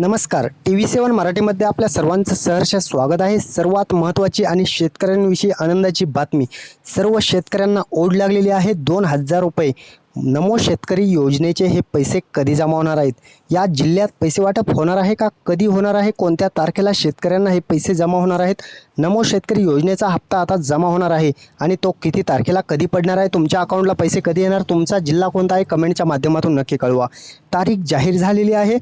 नमस्कार. T V सेवन मराठीमध्ये आपल्या सर्वांचं सहर्ष स्वागत आहे. सर्वात महत्त्वाची आणि शेतकऱ्यांविषयी आनंदाची बातमी. सर्व शेतकऱ्यांना ओढ लागलेली आहे. दोन हजार रुपये नमो शेतकरी योजनेचे हे पैसे कधी जमा होणार आहेत? या जिल्ह्यात पैसे वाटप होणार आहे का? कधी होणार आहे? कोणत्या तारखेला शेतकऱ्यांना हे पैसे जमा होणार आहेत? नमो शेतकरी योजनेचा हप्ता आता जमा होणार आहे आणि तो किती तारखेला कधी पडणार आहे? तुमच्या अकाउंटला पैसे कधी येणार? तुमचा जिल्हा कोणता आहे? कमेंटच्या माध्यमातून नक्की कळवा. तारीख जाहीर झालेली आहे.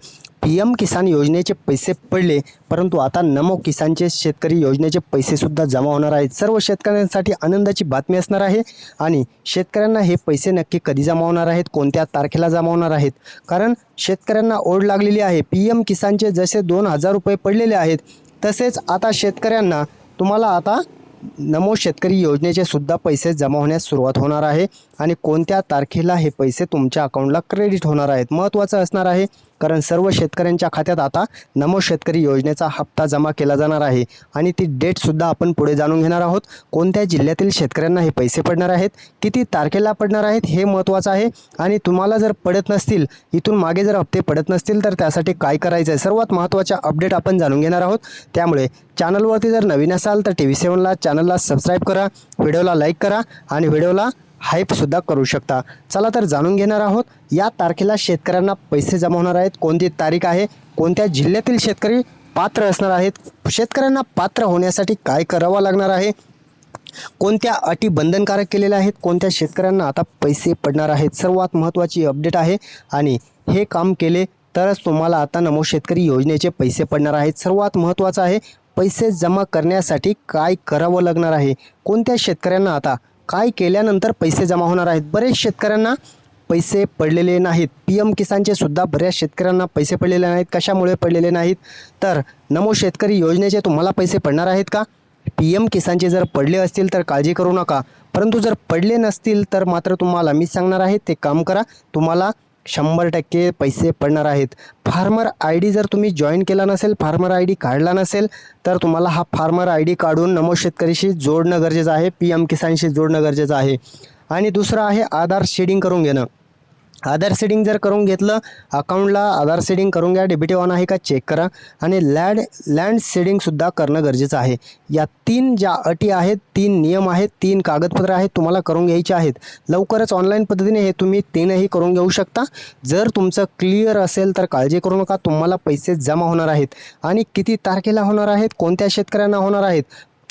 पी एम किसान योजनेचे पैसे पडले परंतु आता नमो किसानचे शेतकरी योजनेचे पैसेसुद्धा जमा होणार आहेत. सर्व शेतकऱ्यांसाठी आनंदाची बातमी असणार आहे आणि शेतकऱ्यांना हे पैसे नक्की कधी जमा होणार आहेत कोणत्या तारखेला जमा होणार आहेत? कारण शेतकऱ्यांना ओढ लागलेली आहे. पी एम किसानचे जसे दोन हजार रुपये पडलेले आहेत तसेच आता शेतकऱ्यांना तुम्हाला आता नमो शेतकरी योजनेचे सुद्धा पैसे जमा होण्यास सुरुवात होणार आहे. आणि कोणत्या तारखेला हे पैसे तुमच्या अकाउंटला क्रेडिट होणार आहेत? महत्त्वाचं असणार आहे कारण सर्व शेतकऱ्यांच्या खात्यात आता नमो शेतकरी योजनेचा हप्ता जमा केला जाणार आहे आणि ती डेटसुद्धा आपण पुढे जाणून घेणार आहोत. कोणत्या जिल्ह्यातील शेतकऱ्यांना हे पैसे पडणार आहेत? किती तारखेला पडणार आहेत? हे महत्त्वाचं आहे. आणि तुम्हाला जर पडत नसतील इथून मागे जर हप्ते पडत नसतील तर त्यासाठी काय करायचं आहे? सर्वात महत्त्वाच्या अपडेट आपण जाणून घेणार आहोत. त्यामुळे चॅनलवरती जर नवीन असाल तर टी व्ही सेवनला चॅनलला सबस्क्राईब करा व्हिडिओला लाईक करा आणि व्हिडिओला हाईपसुद्धा करू शकता. चला तर जाणून घेणार आहोत या तारखेला शेतकऱ्यांना पैसे जमा होणार आहेत कोणती तारीख आहे कोणत्या जिल्ह्यातील शेतकरी पात्र असणार आहेत शेतकऱ्यांना पात्र होण्यासाठी काय करावं लागणार आहे कोणत्या अटी बंधनकारक केलेल्या आहेत कोणत्या शेतकऱ्यांना आता पैसे पडणार आहेत सर्वात महत्त्वाची अपडेट आहे. आणि हे काम केले तरच तुम्हाला आता नमो शेतकरी योजनेचे पैसे पडणार आहेत. सर्वात महत्त्वाचं आहे पैसे जमा करण्यासाठी काय करावं लागणार आहे कोणत्या शेतकऱ्यांना आता काय केल्यानंतर पैसे जमा होणार आहेत? बरेच शेतकऱ्यांना पैसे पडलेले नाहीत. पी एम किसानचे सुद्धा बऱ्याच शेतकऱ्यांना पैसे पडलेले नाहीत. कशामुळे पडलेले नाहीत? तर नमो शेतकरी योजनेचे तुम्हाला पैसे पडणार आहेत का? पी एम किसानचे जर पडले असतील तर काळजी करू नका. परंतु जर पडले नसतील तर मात्र तुम्हाला मी सांगणार आहे ते काम करा. तुम्हाला शंभर टक्के पैसे पडणार आहेत. फार्मर आय डी जर तुम्ही जॉईन केला नसेल फार्मर आय डी काढला नसेल तर तुम्हाला हा फार्मर आय डी काढून नमो शेतकरीशी जोडणं गरजेचं आहे पी एम किसानशी जोडणं गरजेचं आहे. आणि दुसरं आहे आधार शेडिंग करून घेणं. आधार सेडिंग जर करून घेतलं अकाउंटला आधार सेडिंग करून घ्या डेबिट ऑन आहे का चेक करा. आणि लँड लँड सेडिंगसुद्धा करणं गरजेचं आहे. या तीन ज्या अटी आहेत तीन नियम आहेत तीन कागदपत्र आहेत तुम्हाला करून घ्यायचे आहेत. लवकरच ऑनलाईन पद्धतीने हे तुम्ही तीनही करून घेऊ शकता. जर तुमचं क्लिअर असेल तर काळजी करू नका तुम्हाला पैसे जमा होणार आहेत. आणि किती तारखेला होणार आहेत कोणत्या शेतकऱ्यांना होणार आहेत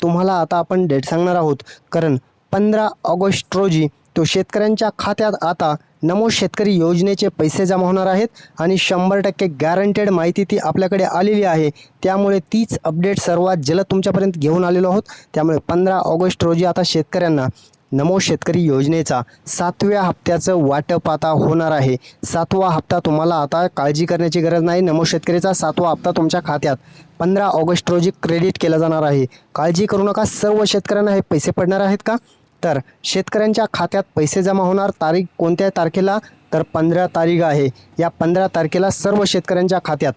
तुम्हाला आता आपण डेट सांगणार आहोत. कारण पंधरा ऑगस्ट रोजी तो शेतकऱ्यांच्या खात्यात आता नमो शेतकरी योजनेचे पैसे जमा होणार आहेत आणि शंभर टक्के गॅरंटेड माहिती ती आपल्याकडे आलेली आहे. त्यामुळे तीच अपडेट सर्वात जलद तुमच्यापर्यंत घेऊन आलेलो आहोत. त्यामुळे पंधरा ऑगस्ट रोजी आता शेतकऱ्यांना नमो शेतकरी योजनेचा सातव्या हप्त्याचं वाटप आता होणार आहे. सातवा हप्ता तुम्हाला आता काळजी करण्याची गरज नाही. नमो शेतकरीचा सातवा हप्ता तुमच्या खात्यात पंधरा ऑगस्ट रोजी क्रेडिट केला जाणार आहे. काळजी करू नका. सर्व शेतकऱ्यांना हे पैसे पडणार आहेत का? तर शेतकऱ्यांच्या खात्यात पैसे जमा होणार. तारीख कोणत्या तारखेला? तर पंधरा तारीख आहे. या पंधरा तारखेला सर्व शेतकऱ्यांच्या खात्यात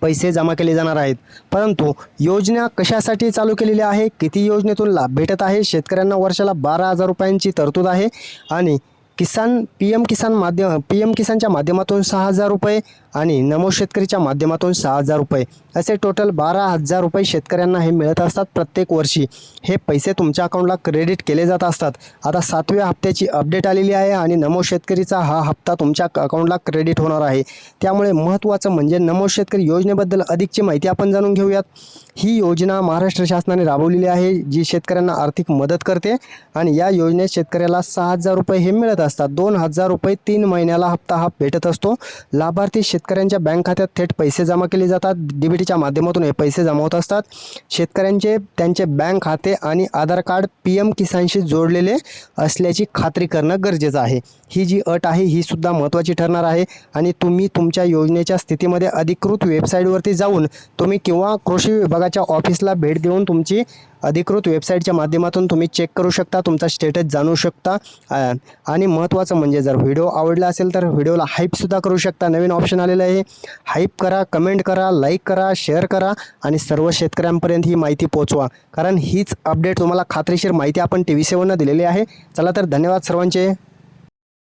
पैसे जमा केले जाणार आहेत. परंतु योजना कशासाठी चालू केलेली आहे? किती योजनेतून लाभ भेटत आहे? शेतकऱ्यांना वर्षाला बारा हजार रुपयांची तरतूद आहे. आणि किसान पी एम किसान माध्यम पी एम किसानच्या माध्यमातून सहा हजार रुपये आणि नमो शेतकरीच्या माध्यमातून सहा हजार रुपये. असे टोटल बारा हजार रुपये शेतकऱ्यांना हे मिळत असतात प्रत्येक वर्षी. हे पैसे तुमच्या अकाउंटला क्रेडिट केले जात असतात. आता सातव्या हप्त्याची अपडेट आलेली आहे आणि नमो शेतकरीचा हा हप्ता तुमच्या अकाउंटला क्रेडिट होणार आहे. त्यामुळे महत्त्वाचं म्हणजे नमो शेतकरी योजनेबद्दल अधिकची माहिती आपण जाणून घेऊयात. ही योजना महाराष्ट्र शासनाने राबवलेली आहे जी शेतकऱ्यांना आर्थिक मदत करते आणि या योजनेत शेतकऱ्याला सहा हजार रुपये हे मिळत असतात. दोन हजार रुपये तीन महिन्याला हप्ता हा भेटत असतो. लाभार्थी शेतकऱ्यांच्या बँक खात्यात थेट पैसे जमा केले जातात. डीबीटीच्या माध्यमातून हे पैसे जमा होत असतात. शेतकऱ्यांचे त्यांचे बँक खाते आणि आधार कार्ड पी एम किसानशी जोडलेले असल्याची खात्री करणं गरजेचं आहे. ही जी अट आहे ही सुद्धा महत्त्वाची ठरणार आहे आणि तुम्ही तुमच्या योजनेच्या स्थितीमध्ये अधिकृत वेबसाईटवरती जाऊन तुम्ही किंवा कृषी विभागाच्या ऑफिसला भेट देऊन तुमची अधिकृत वेबसाईटच्या माध्यमातून तुम्ही चेक करू शकता तुमचा स्टेटस जाणू शकता. आणि महत्त्वाचं म्हणजे जर व्हिडिओ आवडला असेल तर व्हिडिओला हाईपसुद्धा करू शकता. नवीन ऑप्शन आलेलं आहे. हाईप करा कमेंट करा लाईक करा शेअर करा आणि सर्व शेतकऱ्यांपर्यंत ही माहिती पोचवा कारण हीच अपडेट तुम्हाला खात्रीशीर माहिती आपण टी व्ही सेवननं दिलेली आहे. चला तर धन्यवाद सर्वांचे.